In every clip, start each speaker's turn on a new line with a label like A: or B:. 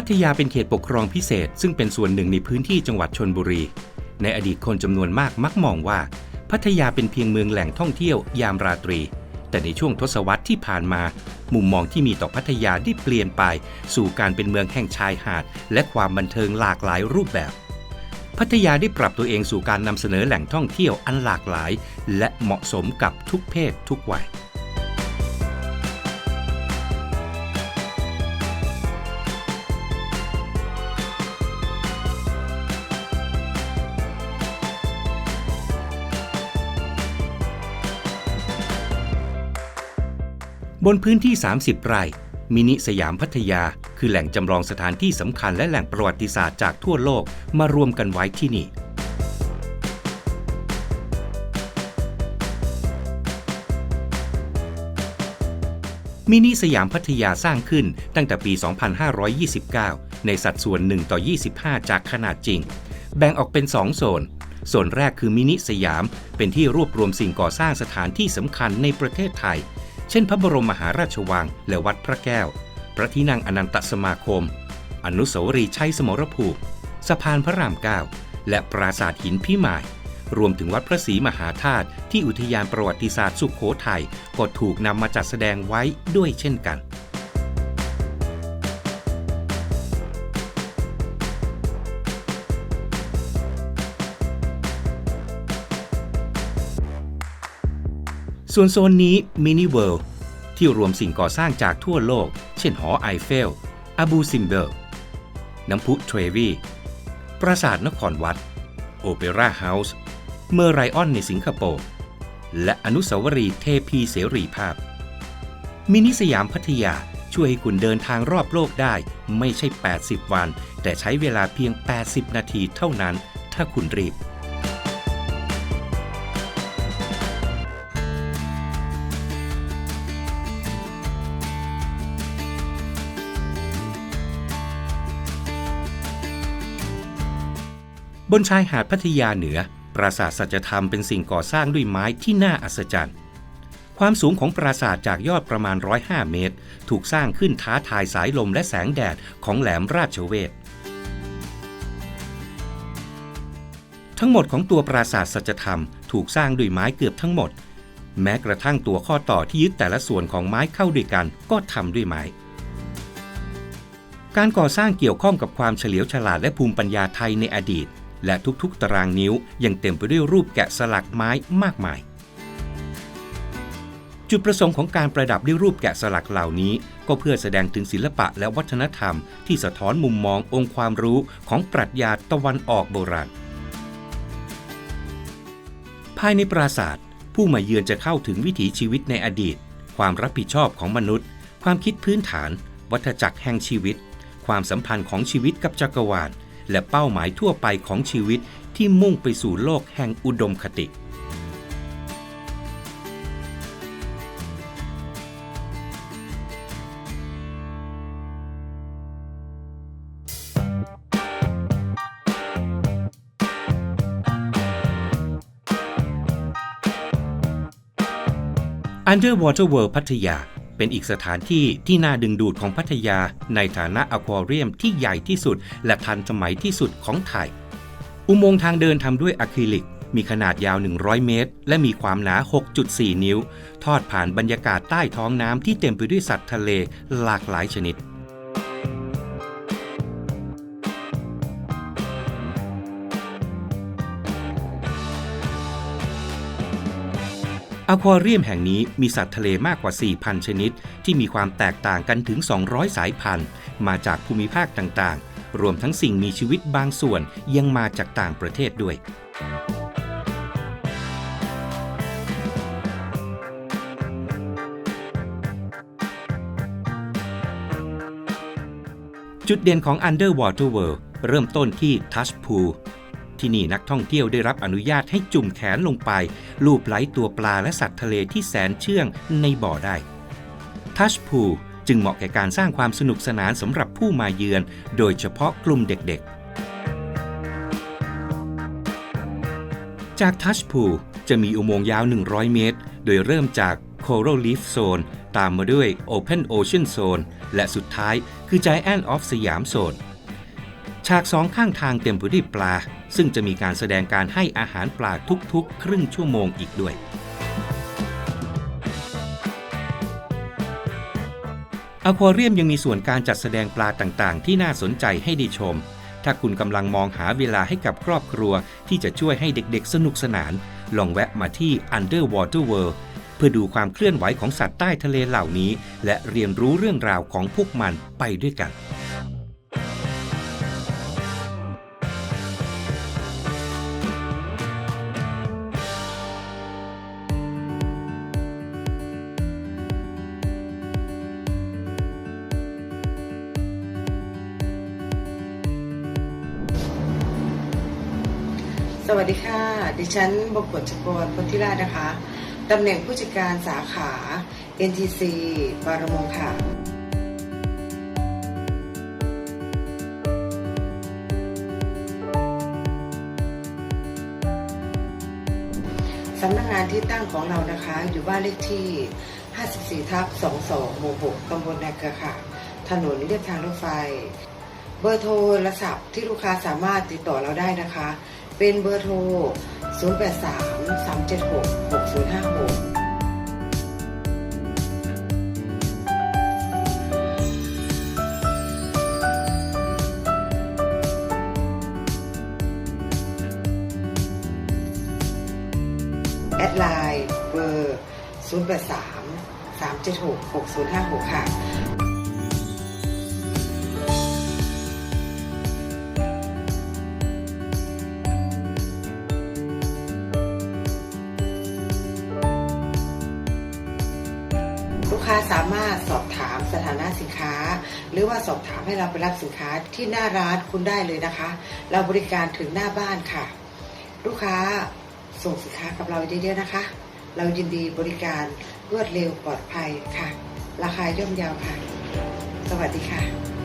A: พัทยาเป็นเขตปกครองพิเศษ ซึ่งเป็นส่วนหนึ่งในพื้นที่จังหวัดชนบุรี ในอดีตคนจำนวนมากมักมองว่า พัทยาเป็นเพียงเมืองแหล่งท่องเที่ยวยามราตรี แต่ในช่วงทศวรรษที่ผ่านมา มุมมองที่มีต่อพัทยาได้เปลี่ยนไป สู่การเป็นเมืองแห่งชายหาด และความบันเทิงหลากหลายรูปแบบ พัทยาได้ปรับตัวเองสู่การนำเสนอแหล่งท่องเที่ยวอันหลากหลาย และเหมาะสมกับทุกเพศทุกวัย บนพื้นที่ 30 ไร่ มินิสยามพัทยา คือแหล่งจำลองสถานที่สำคัญและแหล่งประวัติศาสตร์จากทั่วโลกมารวมกันไว้ที่นี่ มินิสยามพัทยาสร้างขึ้นตั้งแต่ปี 2529 ในสัดส่วน 1 ต่อ 25 จากขนาดจริง แบ่งออกเป็น 2 โซนโซนแรกคือมินิสยาม เป็นที่รวบรวมสิ่งก่อสร้างสถานที่สำคัญในประเทศไทย เช่น พระบรมมหาราชวังและวัดพระแก้ว พระที่นั่งอนันตสมาคม อนุสาวรีย์ชัยสมรภูมิสะพานพระรามเก้าและปราสาทหินพิมาย รวมถึงวัดพระศรีมหาธาตุที่อุทยานประวัติศาสตร์สุขโขทัยก็ถูกนำมาจัดแสดงไว้ด้วยเช่นกัน ส่วนโซนนี้มินิเวิลด์ที่รวมสิ่งก่อสร้างจากทั่วโลก เช่นหอไอเฟลอาบูซิมเบล น้ำพุเทรวี ปราสาทนครวัด โอเปร่าเฮาส์ เมอร์ไรออนในสิงคโปร์ และอนุสาวรีย์เทพีเสรีภาพ มินิสยามพัทยาช่วยให้คุณเดินทางรอบโลกได้ไม่ใช่ 80 วัน แต่ใช้เวลาเพียง 80 นาทีเท่านั้น ถ้าคุณรีบ บนชายหาดพัทยาเหนือ ปราสาทสัจธรรมเป็นสิ่งก่อสร้างด้วยไม้ที่น่าอัศจรรย์ ความสูงของปราสาทจากยอดประมาณ 105 เมตร ถูกสร้างขึ้นท้าทายสายลมและแสงแดดของแหลมราชเวททั้งหมดของตัวปราสาทสัจธรรมถูกสร้างด้วยไม้เกือบทั้งหมด แม้กระทั่งตัวข้อต่อที่ยึดแต่ละส่วนของไม้เข้าด้วยกันก็ทำด้วยไม้ การก่อสร้างเกี่ยวข้องกับความเฉลียวฉลาดและภูมิปัญญาไทยในอดีต และทุกๆตารางนิ้วยังเต็มไปด้วยรูปแกะสลักไม้มากมาย จุดประสงค์ของการประดับด้วยรูปแกะสลักเหล่านี้ ก็เพื่อแสดงถึงศิลปะและวัฒนธรรม ที่สะท้อนมุมมององค์ความรู้ของปรัชญาตะวันออกโบราณ ภายในปราสาทผู้มาเยือนจะเข้าถึงวิถีชีวิตในอดีต ความรับผิดชอบของมนุษย์ ความคิดพื้นฐาน วัฏจักรแห่งชีวิต ความสัมพันธ์ของชีวิตกับจักรวาล และเป้าหมายทั่วไปของชีวิตที่มุ่งไปสู่โลกแห่งอุดมคติ Underwater World พัทยา เป็นอีกสถานที่ที่น่าดึงดูดของพัทยา ในฐานะอควาเรียมที่ใหญ่ที่สุด และทันสมัยที่สุดของไทย อุโมงค์ทางเดินทำด้วยอะคริลิก มีขนาดยาว 100 เมตร และมีความหนา 6.4 นิ้ว ทอดผ่านบรรยากาศใต้ท้องน้ำที่เต็มไปด้วยสัตว์ทะเลหลากหลายชนิด อควาเรียมแห่งนี้มีสัตว์ทะเลมากกว่า 4,000 ชนิด ที่มีความแตกต่างกันถึง 200 สายพันธุ์ มาจากภูมิภาคต่างๆ รวมทั้งสิ่งมีชีวิตบางส่วนยังมาจากต่างประเทศด้วย จุดเด่นของ Underwater World เริ่มต้นที่ Touch Pool ที่นี่นักท่องเที่ยวได้รับอนุญาตให้จุ่มแขนลงไป ลูบไล้ตัวปลาและสัตว์ทะเลที่แสนเชื่องในบ่อได้ ทัชพูลจึงเหมาะแก่การสร้างความสนุกสนานสำหรับผู้มาเยือน โดยเฉพาะกลุ่มเด็กๆ จากทัชพูลจะมีอุโมงค์ยาว 100 เมตร โดยเริ่มจาก Coral Reef Zone ตามมาด้วย Open Ocean Zone และสุดท้ายคือ Giant of สยามโซน ฉากสองข้างทางเต็มไปด้วยปลา ซึ่งจะมีการแสดงการให้อาหารปลาทุกๆ ครึ่งชั่วโมงอีกด้วย อควาเรียมยังมีส่วนการจัดแสดงปลาต่างๆ ที่น่าสนใจให้ได้ชม ถ้าคุณกำลังมองหาเวลาให้กับครอบครัว ที่จะช่วยให้เด็กๆ สนุกสนาน ลองแวะมาที่ Underwater World เพื่อดูความเคลื่อนไหวของสัตว์ใต้ทะเลเหล่านี้ และเรียนรู้เรื่องราวของพวกมันไปด้วยกัน
B: สวัสดีค่ะ ดิฉันบกฎชกรพลธิราชนะคะ ตำแหน่งผู้จัดการสาขา NTC บารมงค่ะ สำนักงานที่ตั้งของเรานะคะ อยู่บ้านเลขที่ 54 ทับ 22 หมู่ 6 ตำบลนาเกลือค่ะ ถนนเลียบทางรถไฟ เบอร์โทรศัพท์ที่ลูกค้าสามารถติดต่อเราได้นะคะ เป็นเบอร์โทร 083 376 6056แอดไลน์เบอร์ 083 376 6056 ค่ะ สอบถามให้เราไปรับสินค้าที่หน้าร้านคุณได้เลยนะคะ เราบริการถึงหน้าบ้านค่ะ ลูกค้าส่งสินค้ากับเราเยอะๆนะคะ เรายินดีบริการรวดเร็วปลอดภัยค่ะ ราคาย่อมเยาวค่ะ สวัสดีค่ะ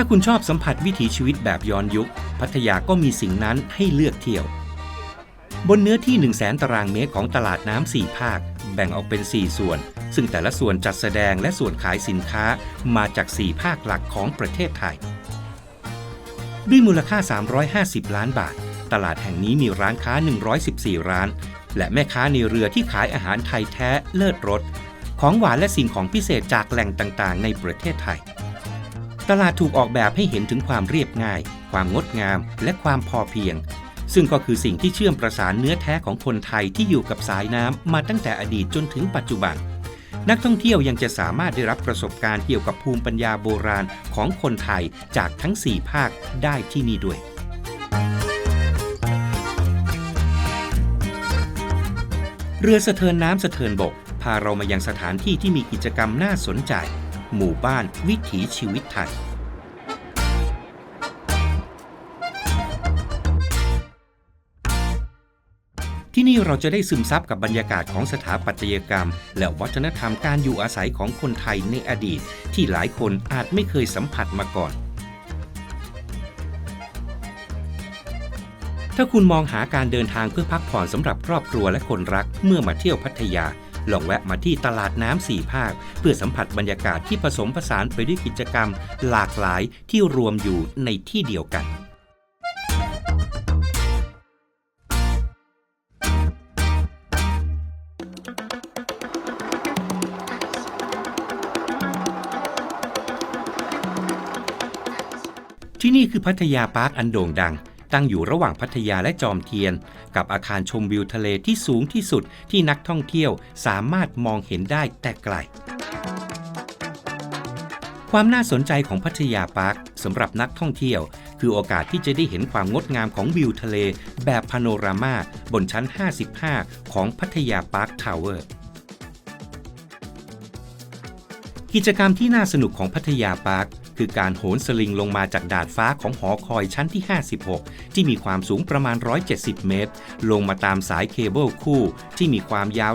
A: ถ้าคุณชอบสัมผัสวิถีชีวิตแบบย้อนยุค พัทยาก็มีสิ่งนั้นให้เลือกเที่ยว บนเนื้อที่ 1 0 0 0 0แสนตารางเมตรของตลาดน้ำ4ภาค แบ่งออกเป็น 4 ส่วน ซึ่งแต่ละส่วนจัดแสดงและส่วนขายสินค้ามาจาก 4 ภาคหลักของประเทศไทย ด้วยมูลค่า 350 ล้านบาท ตลาดแห่งนี้มีร้านค้า 114 ร้าน และแม่ค้าในเรือที่ขายอาหารไทยแท้เลิศรสของหวานและสิ่งของพิเศษจากแหล่งต่างๆ ในประเทศไทย ตลาดถูกออกแบบให้เห็นถึงความเรียบง่าย ความงดงาม และความพอเพียง ซึ่งก็คือสิ่งที่เชื่อมประสานเนื้อแท้ของคนไทยที่อยู่กับสายน้ำมาตั้งแต่อดีตจนถึงปัจจุบัน นักท่องเที่ยวยังจะสามารถได้รับประสบการณ์เกี่ยวกับภูมิปัญญาโบราณของคนไทยจากทั้ง 4 ภาคได้ที่นี่ด้วยเรือสะเทินน้ำสะเทินบก พาเรามายังสถานที่ที่มีกิจกรรมน่าสนใจ หมู่บ้านวิถีชีวิตไทย ที่นี่เราจะได้ซึมซับกับบรรยากาศของสถาปัตยกรรม และวัฒนธรรมการอยู่อาศัยของคนไทยในอดีต ที่หลายคนอาจไม่เคยสัมผัสมาก่อนถ้าคุณมองหาการเดินทางเพื่อพักผ่อนสำหรับครอบครัวและคนรักเมื่อมาเที่ยวพัทยา ลองแวะมาที่ตลาดน้ำสี่ภาค เพื่อสัมผัสบรรยากาศที่ผสมผสานไปด้วยกิจกรรม หลากหลายที่รวมอยู่ในที่เดียวกันที่นี่คือพัทยาปาร์คอันโด่งดัง ตั้งอยู่ระหว่างพัทยาและจอมเทียน กับอาคารชมวิวทะเลที่สูงที่สุดที่นักท่องเที่ยวสามารถมองเห็นได้แต่ไกล ความน่าสนใจของพัทยาปาร์คสำหรับนักท่องเที่ยว คือโอกาสที่จะได้เห็นความงดงามของวิวทะเล แบบพาโนรามาบนชั้น 55 ของพัทยาปาร์คทาวเวอร์กิจกรรมที่น่าสนุกของพัทยาปาร์ค คือการโหนสลิงลงมาจากดาดฟ้าของหอคอยชั้นที่ 56 ที่มีความสูงประมาณ 170 เมตร ลงมาตามสายเคเบิลคู่ที่มีความยาว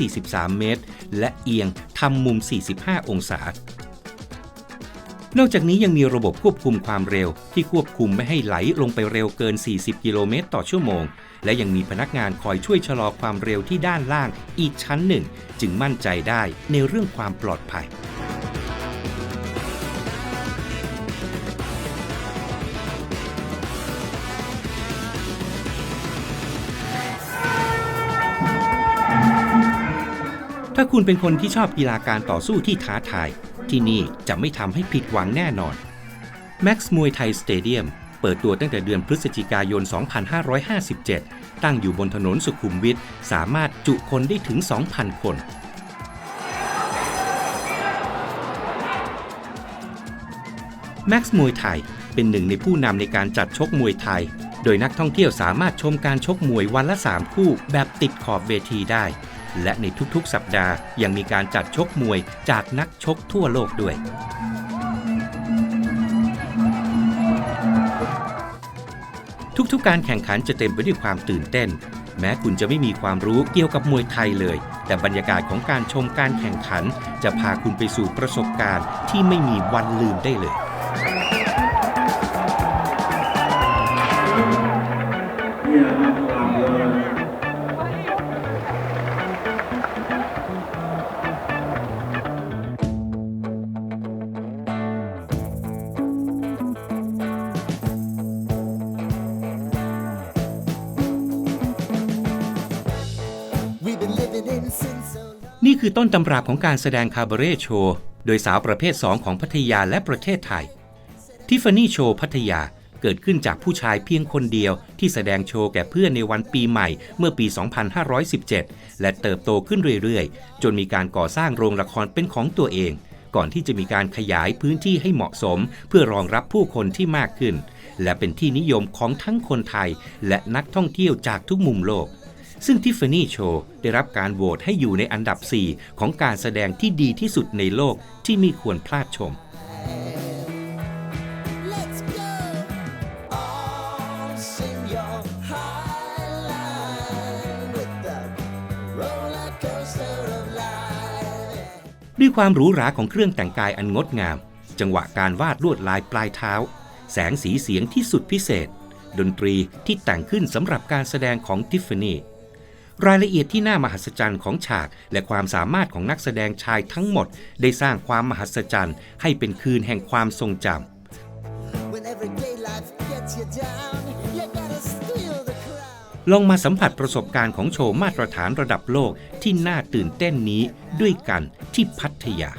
A: 243 เมตร และเอียงทำมุม 45 องศานอกจากนี้ยังมีระบบควบคุมความเร็ว ที่ควบคุมไม่ให้ไหลลงไปเร็วเกิน 40 กิโลเมตรต่อชั่วโมง และยังมีพนักงานคอยช่วยชะลอความเร็วที่ด้านล่างอีกชั้นหนึ่ง จึงมั่นใจได้ในเรื่องความปลอดภัย คุณเป็นคนที่ชอบกีฬาการต่อสู้ที่ท้าทาย ที่นี่จะไม่ทำให้ผิดหวังแน่นอน Max Muay Thai Stadium เปิดตัวตั้งแต่เดือนพฤศจิกายน 2557 ตั้งอยู่บนถนนสุขุมวิท สามารถจุคนได้ถึง 2,000 คน Max Muay Thai เป็นหนึ่งในผู้นำในการจัดชกมวยไทย โดยนักท่องเที่ยวสามารถชมการชกมวยวันละ 3 คู่แบบติดขอบเวทีได้ และในทุกๆ สัปดาห์ยังมีการจัดชกมวยจากนักชกทั่วโลกด้วย ทุกๆ การแข่งขันจะเต็มไปด้วยความตื่นเต้น แม้คุณจะไม่มีความรู้เกี่ยวกับมวยไทยเลย แต่บรรยากาศของการชมการแข่งขัน จะพาคุณไปสู่ประสบการณ์ที่ไม่มีวันลืมได้เลย คือต้นตำราของการแสดงคาบาเร่โชว์โดยสาวประเภท 2 ของพัทยาและประเทศไทย ทิฟฟานี่โชว์พัทยาเกิดขึ้นจากผู้ชายเพียงคนเดียวที่แสดงโชว์แก่เพื่อนในวันปีใหม่เมื่อปี 2517 และเติบโตขึ้นเรื่อยๆ จนมีการก่อสร้างโรงละครเป็นของตัวเอง ก่อนที่จะมีการขยายพื้นที่ให้เหมาะสม เพื่อรองรับผู้คนที่มากขึ้น และเป็นที่นิยมของทั้งคนไทย และนักท่องเที่ยวจากทุกมุมโลก ซึ่งทิฟฟานี่โชว์ได้รับการโหวตให้อยู่ในอันดับ 4 ของการแสดงที่ดีที่สุดในโลกที่ไม่ควรพลาดชม
C: Let's go. All sing your high line with the roller coaster of life.
A: ด้วยความหรูหราของเครื่องแต่งกายอันงดงาม จังหวะการวาดลวดลายปลายเท้า แสงสีเสียงที่สุดพิเศษ ดนตรีที่แต่งขึ้นสำหรับการแสดงของทิฟฟานี่ รายละเอียดที่น่ามหัศจรรย์ของฉาก และความสามารถของนักแสดงชายทั้งหมด ได้สร้างความมหัศจรรย์ ให้เป็นคืนแห่งความทรงจำ
C: When everyday life gets you down, you gotta steal the crowd.
A: ลองมาสัมผัสประสบการณ์ของโชว์มาตรฐานระดับโลกที่น่าตื่นเต้นนี้ด้วยกันที่พัทยา